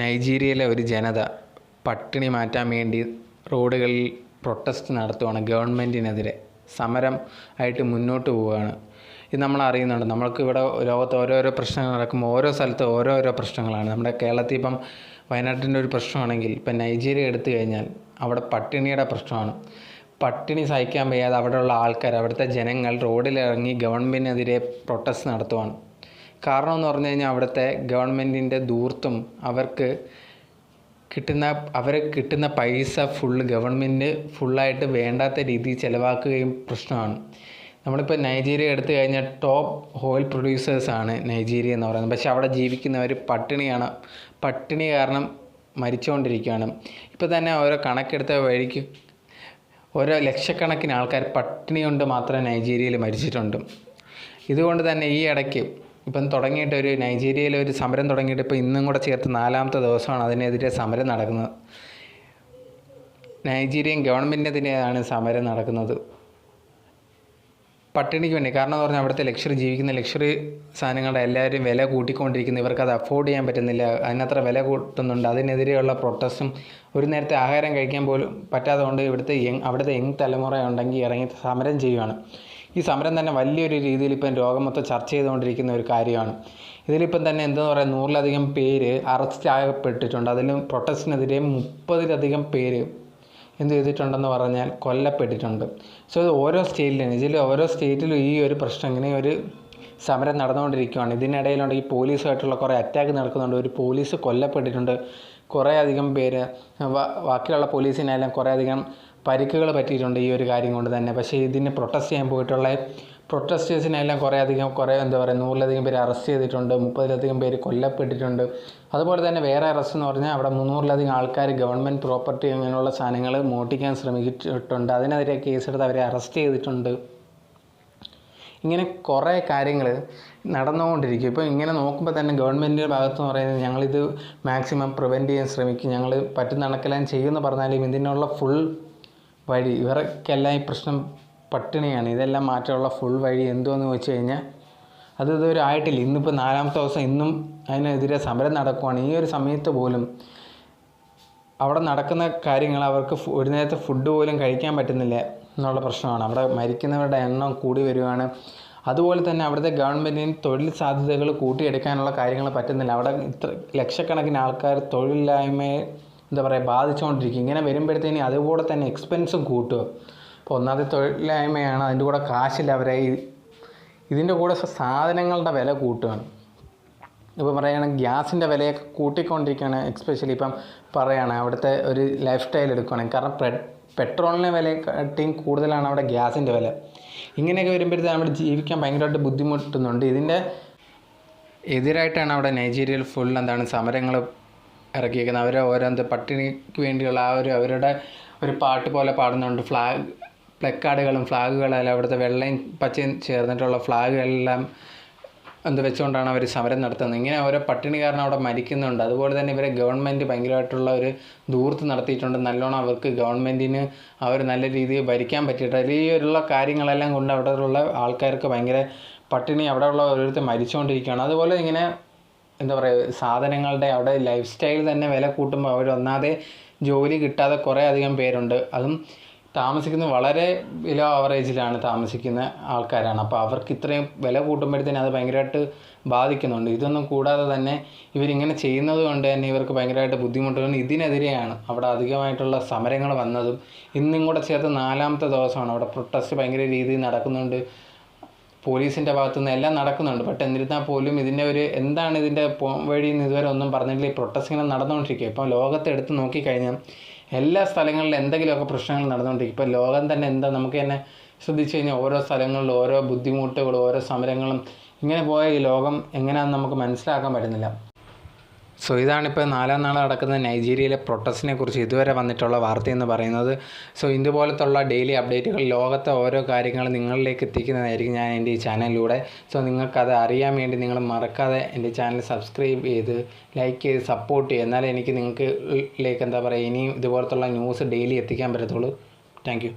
നൈജീരിയയിലെ ഒരു ജനത പട്ടിണി മാറ്റാൻ വേണ്ടി റോഡുകളിൽ പ്രൊട്ടസ്റ്റ് നടത്തുവാണ് ഗവൺമെന്റിനെതിരെ സമരം ആയിട്ട് മുന്നോട്ട് പോവുകയാണ്. ഇത് നമ്മൾ അറിയുന്നുണ്ട്. നമ്മൾക്ക് ഇവിടെ ലോകത്ത് ഓരോരോ പ്രശ്നങ്ങൾ നടക്കുമ്പോൾ ഓരോ സ്ഥലത്ത് ഓരോരോ പ്രശ്നങ്ങളാണ്. നമ്മുടെ കേരളത്തിൽ ഇപ്പം വയനാട്ടിന്റെ ഒരു പ്രശ്നമാണെങ്കിൽ ഇപ്പം നൈജീരിയ എടുത്തു കഴിഞ്ഞാൽ അവിടെ പട്ടിണിയുടെ പ്രശ്നമാണ്. പട്ടിണി സഹിക്കാൻ വയ്യാതെ അവിടെയുള്ള ആൾക്കാർ അവിടുത്തെ ജനങ്ങൾ റോഡിലിറങ്ങി ഗവൺമെന്റിനെതിരെ പ്രൊട്ടസ്റ്റ് നടത്തുവാണ്. കാരണം എന്ന് പറഞ്ഞു കഴിഞ്ഞാൽ അവിടുത്തെ ഗവൺമെന്റിന്റെ ധൂർത്തും അവർക്ക് കിട്ടുന്ന അവരെ കിട്ടുന്ന പൈസ ഫുള്ള് ഗവൺമെന്റ് ഫുള്ളായിട്ട് വേണ്ടാത്ത രീതിയിൽ ചിലവാക്കുകയും പ്രശ്നമാണ്. നമ്മളിപ്പോൾ നൈജീരിയ എടുത്തു കഴിഞ്ഞാൽ ടോപ്പ് ഓയിൽ പ്രൊഡ്യൂസേഴ്സാണ് നൈജീരിയ എന്ന് പറയുന്നത്. പക്ഷേ അവിടെ ജീവിക്കുന്നവർ പട്ടിണിയാണ്. പട്ടിണി കാരണം മരിച്ചുകൊണ്ടിരിക്കുകയാണ്. ഇപ്പോൾ തന്നെ ഓരോ കണക്കെടുത്ത വഴിക്ക് ഓരോ ലക്ഷക്കണക്കിന് ആൾക്കാർ പട്ടിണി കൊണ്ട് മാത്രം നൈജീരിയയിൽ മരിച്ചിട്ടുണ്ട്. ഇതുകൊണ്ട് തന്നെ ഈ ഇടയ്ക്ക് ഇപ്പം തുടങ്ങിയിട്ട് ഒരു നൈജീരിയയിലെ ഒരു സമരം തുടങ്ങിയിട്ട് ഇപ്പോൾ ഇന്നും കൂടെ ചേർത്ത് നാലാമത്തെ ദിവസമാണ് അതിനെതിരെ സമരം നടക്കുന്നത്. നൈജീരിയൻ ഗവൺമെന്റിനെതിരെയാണ് സമരം നടക്കുന്നത്. പട്ടിണിക്ക് വേണ്ടി. കാരണം എന്ന് പറഞ്ഞാൽ അവിടുത്തെ ലക്ഷറി ജീവിക്കുന്ന ലക്ഷറി സാധനങ്ങളുടെ എല്ലാവരും വില കൂട്ടിക്കൊണ്ടിരിക്കുന്നു. ഇവർക്ക് അത് അഫോർഡ് ചെയ്യാൻ പറ്റുന്നില്ല. അതിനത്ര വില കൂട്ടുന്നുണ്ട്. അതിനെതിരെയുള്ള പ്രൊട്ടസ്റ്റും ഒരു നേരത്തെ ആഹാരം കഴിക്കാൻ പോലും പറ്റാതെ കൊണ്ട് ഇവിടുത്തെ യങ് അവിടുത്തെ യങ് തലമുറ ഉണ്ടെങ്കിൽ ഇറങ്ങി സമരം ചെയ്യുകയാണ് ഈ സമരം തന്നെ വലിയൊരു രീതിയിൽ ഇപ്പം ലോകം മൊത്തം ചർച്ച ചെയ്തുകൊണ്ടിരിക്കുന്ന ഒരു കാര്യമാണ്. ഇതിലിപ്പം തന്നെ എന്താ പറയുക നൂറിലധികം പേര് അറസ്റ്റ് ആകപ്പെട്ടിട്ടുണ്ട് അതിലും പ്രൊട്ടസ്റ്റിനെതിരെ മുപ്പതിലധികം പേര് എന്ത് ചെയ്തിട്ടുണ്ടെന്ന് പറഞ്ഞാൽ കൊല്ലപ്പെട്ടിട്ടുണ്ട്. സോ ഇത് ഓരോ സ്റ്റേറ്റിലും ഇതിൽ ഓരോ സ്റ്റേറ്റിലും ഈ ഒരു പ്രശ്നം ഇങ്ങനെ ഒരു സമരം നടന്നുകൊണ്ടിരിക്കുകയാണ് ഇതിനിടയിലുണ്ട് ഈ പോലീസുമായിട്ടുള്ള കുറേ അറ്റാക്ക് നടക്കുന്നുണ്ട്. ഒരു പോലീസ് കൊല്ലപ്പെട്ടിട്ടുണ്ട്. കുറേ അധികം പേര് ബാക്കിയുള്ള പോലീസിനെല്ലാം കുറേ അധികം പരിക്കുകൾ പറ്റിയിട്ടുണ്ട് ഈ ഒരു കാര്യം കൊണ്ട് തന്നെ. പക്ഷേ ഇതിന് പ്രൊട്ടസ്റ്റ് ചെയ്യാൻ പോയിട്ടുള്ള പ്രൊട്ടസ്റ്റേഴ്സിനെല്ലാം കുറേ അധികം കുറേ എന്താ പറയുക നൂറിലധികം പേര് അറസ്റ്റ് ചെയ്തിട്ടുണ്ട് മുപ്പതിലധികം പേര് കൊല്ലപ്പെട്ടിട്ടുണ്ട്. അതുപോലെ തന്നെ വേറെ അറസ്റ്റ് എന്ന് പറഞ്ഞാൽ അവിടെ മുന്നൂറിലധികം ആൾക്കാർ ഗവൺമെന്റ് പ്രോപ്പർട്ടി അങ്ങനെയുള്ള സാധനങ്ങൾ മോട്ടിക്കാൻ ശ്രമിച്ചിട്ടുണ്ട്. അതിനെതിരെ കേസെടുത്ത് അവരെ അറസ്റ്റ് ചെയ്തിട്ടുണ്ട്. ഇങ്ങനെ കുറേ കാര്യങ്ങൾ നടന്നുകൊണ്ടിരിക്കും. ഇപ്പോൾ ഇങ്ങനെ നോക്കുമ്പോൾ തന്നെ ഗവൺമെന്റിന്റെ ഭാഗത്ത് എന്ന് പറയുന്നത് ഞങ്ങളിത് മാക്സിമം പ്രിവെന്റ് ചെയ്യാൻ ശ്രമിക്കും. ഞങ്ങൾ പറ്റുന്ന കണക്കെല്ലാം ചെയ്യുമെന്ന് പറഞ്ഞാലും ഇതിനുള്ള ഫുൾ വഴി ഇവർക്കെല്ലാം ഈ പ്രശ്നം പട്ടിണിയാണ്. ഇതെല്ലാം മാറ്റാനുള്ള ഫുൾ വഴി എന്തോന്ന് വെച്ച് കഴിഞ്ഞാൽ അത് ഇതുവരെ ആയിട്ടില്ല. ഇന്നിപ്പോൾ നാലാമത്തെ ദിവസം ഇന്നും അതിനെതിരെ സമരം നടക്കുവാണ്. ഈ ഒരു സമയത്ത് പോലും അവിടെ നടക്കുന്ന കാര്യങ്ങൾ അവർക്ക് ഒരു നേരത്തെ ഫുഡ് പോലും കഴിക്കാൻ പറ്റുന്നില്ല എന്നുള്ള പ്രശ്നമാണ്. അവിടെ മരിക്കുന്നവരുടെ എണ്ണം കൂടി വരികയാണ്. അതുപോലെ തന്നെ അവിടുത്തെ ഗവൺമെന്റിന് തൊഴിൽ സാധ്യതകൾ കൂട്ടിയെടുക്കാനുള്ള കാര്യങ്ങൾ പറ്റുന്നില്ല. അവിടെ ഇത്ര ലക്ഷക്കണക്കിന് ആൾക്കാർ തൊഴിലില്ലായ്മയെ എന്താ പറയുക ബാധിച്ചുകൊണ്ടിരിക്കും. ഇങ്ങനെ വരുമ്പോഴത്തേന് അതുകൂടെ തന്നെ എക്സ്പെൻസും കൂട്ടുക. അപ്പോൾ ഒന്നാമത്തെ തൊഴിലില്ലായ്മയാണ് അതിന്റെ കൂടെ കാശില്ല അവരെ. ഇതിന്റെ കൂടെ സാധനങ്ങളുടെ വില കൂട്ടുകയാണ്. ഇപ്പോൾ പറയുകയാണെങ്കിൽ ഗ്യാസിന്റെ വിലയൊക്കെ കൂട്ടിക്കൊണ്ടിരിക്കുകയാണ് എക്സ്പെഷ്യലി ഇപ്പം പറയുകയാണ് അവിടുത്തെ ഒരു ലൈഫ് സ്റ്റൈൽ എടുക്കുകയാണെങ്കിൽ. കാരണം പെട്രോളിന്റെ വിലയെക്കാട്ടിയും കൂടുതലാണ് അവിടെ ഗ്യാസിന്റെ വില. ഇങ്ങനെയൊക്കെ വരുമ്പോഴത്തേക്കും അവിടെ ജീവിക്കാൻ ഭയങ്കരമായിട്ട് ബുദ്ധിമുട്ടുന്നുണ്ട്. ഇതിന്റെ എതിരായിട്ടാണ് അവിടെ നൈജീരിയയിൽ ഫുൾ എന്താണ് സമരങ്ങൾ ഇറക്കിയിരിക്കുന്നത്. അവർ ഓരോന്ത് പട്ടിണിക്ക് വേണ്ടിയുള്ള ആ ഒരു അവരുടെ ഒരു പാട്ട് പോലെ പാടുന്നുണ്ട്. ഫ്ലാഗ് പ്ലക്കാർഡുകളും ഫ്ലാഗുകളെല്ലാം അവിടുത്തെ വെള്ളയും പച്ചയും ചേർന്നിട്ടുള്ള ഫ്ലാഗുകളെല്ലാം എന്ത് വെച്ചുകൊണ്ടാണ് അവർ സമരം നടത്തുന്നത്? ഇങ്ങനെ ഓരോ പട്ടിണി കാരണം അവിടെ മരിക്കുന്നുണ്ട്. അതുപോലെ തന്നെ ഇവരെ ഗവൺമെന്റ് ഭയങ്കരമായിട്ടുള്ള ഒരു ദൂർത്ത് നടത്തിയിട്ടുണ്ട്. നല്ലോണം അവർക്ക് ഗവൺമെന്റിന് അവർ നല്ല രീതിയിൽ ഭരിക്കാൻ പറ്റിയിട്ടില്ല ഈ ഉള്ള കാര്യങ്ങളെല്ലാം കൊണ്ട് അവിടെയുള്ള ആൾക്കാർക്ക് ഭയങ്കര പട്ടിണി അവിടെയുള്ള ഓരോരുത്തർ മരിച്ചുകൊണ്ടിരിക്കുകയാണ്. അതുപോലെ ഇങ്ങനെ എന്താ പറയുക സാധനങ്ങളുടെ അവിടെ ലൈഫ് സ്റ്റൈൽ തന്നെ വില കൂട്ടുമ്പോൾ അവർ ഒന്നാതെ ജോലി കിട്ടാതെ കുറേ അധികം പേരുണ്ട്. അതും താമസിക്കുന്നത് വളരെ ബിലോ ആവറേജിലാണ് താമസിക്കുന്ന ആൾക്കാരാണ്. അപ്പോൾ അവർക്ക് ഇത്രയും വില കൂട്ടുമ്പോഴത്തേനും അത് ഭയങ്കരമായിട്ട് ബാധിക്കുന്നുണ്ട്. ഇതൊന്നും കൂടാതെ തന്നെ ഇവരിങ്ങനെ ചെയ്യുന്നത് കൊണ്ട് തന്നെ ഇവർക്ക് ഭയങ്കരമായിട്ട് ബുദ്ധിമുട്ടുകൾ ഇതിനെതിരെയാണ്. അവിടെ അധികമായിട്ടുള്ള സമരങ്ങൾ വന്നതും ഇന്നും കൂടെ ചേർത്ത് നാലാമത്തെ ദിവസമാണ്. അവിടെ പ്രൊട്ടസ്റ്റ് ഭയങ്കര രീതിയിൽ നടക്കുന്നുണ്ട്. പോലീസിന്റെ ഭാഗത്തു നിന്ന് എല്ലാം നടക്കുന്നുണ്ട്. ബട്ട് എന്നിരുന്നാൽ പോലും ഇതിന്റെ ഒരു എന്താണ് ഇതിന്റെ വഴി എന്ന് ഇതുവരെ ഒന്നും പറഞ്ഞിട്ടില്ല. ഈ പ്രൊട്ടസ്റ്റ് ഇങ്ങനെ നടന്നുകൊണ്ടിരിക്കുക ഇപ്പം ലോകത്തെ എടുത്ത് നോക്കിക്കഴിഞ്ഞാൽ എല്ലാ സ്ഥലങ്ങളിലും എന്തെങ്കിലുമൊക്കെ പ്രശ്നങ്ങൾ നടന്നുകൊണ്ടിരിക്കും. ഇപ്പോൾ ലോകം തന്നെ എന്താ? നമുക്ക് തന്നെ ശ്രദ്ധിച്ചു കഴിഞ്ഞാൽ ഓരോ സ്ഥലങ്ങളിലും ഓരോ ബുദ്ധിമുട്ടുകളും ഓരോ സമരങ്ങളും ഇങ്ങനെ പോയ ഈ ലോകം എങ്ങനെയാണെന്ന് നമുക്ക് മനസ്സിലാക്കാൻ പറ്റുന്നില്ല. സോ ഇതാണിപ്പോൾ നാലാം നാൾ നടക്കുന്ന നൈജീരിയയിലെ പ്രൊട്ടസ്റ്റിനെ കുറിച്ച് ഇതുവരെ വന്നിട്ടുള്ള വാർത്ത എന്ന് പറയുന്നത്. സോ ഇതുപോലത്തുള്ള ഡെയിലി അപ്ഡേറ്റുകൾ ലോകത്തെ ഓരോ കാര്യങ്ങൾ നിങ്ങളിലേക്ക് എത്തിക്കുന്നതായിരിക്കും ഞാൻ എന്റെ ഈ ചാനലിലൂടെ. സോ നിങ്ങൾക്കത് അറിയാൻ വേണ്ടി നിങ്ങൾ മറക്കാതെ എന്റെ ചാനൽ സബ്സ്ക്രൈബ് ചെയ്ത് ലൈക്ക് ചെയ്ത് സപ്പോർട്ട് ചെയ്യുക എന്നാലേ എനിക്ക് നിങ്ങൾക്ക് ലേക്ക് എന്താ പറയുക ഇനിയും ഇതുപോലത്തുള്ള ന്യൂസ് ഡെയിലി എത്തിക്കാൻ പറ്റത്തുള്ളൂ. താങ്ക്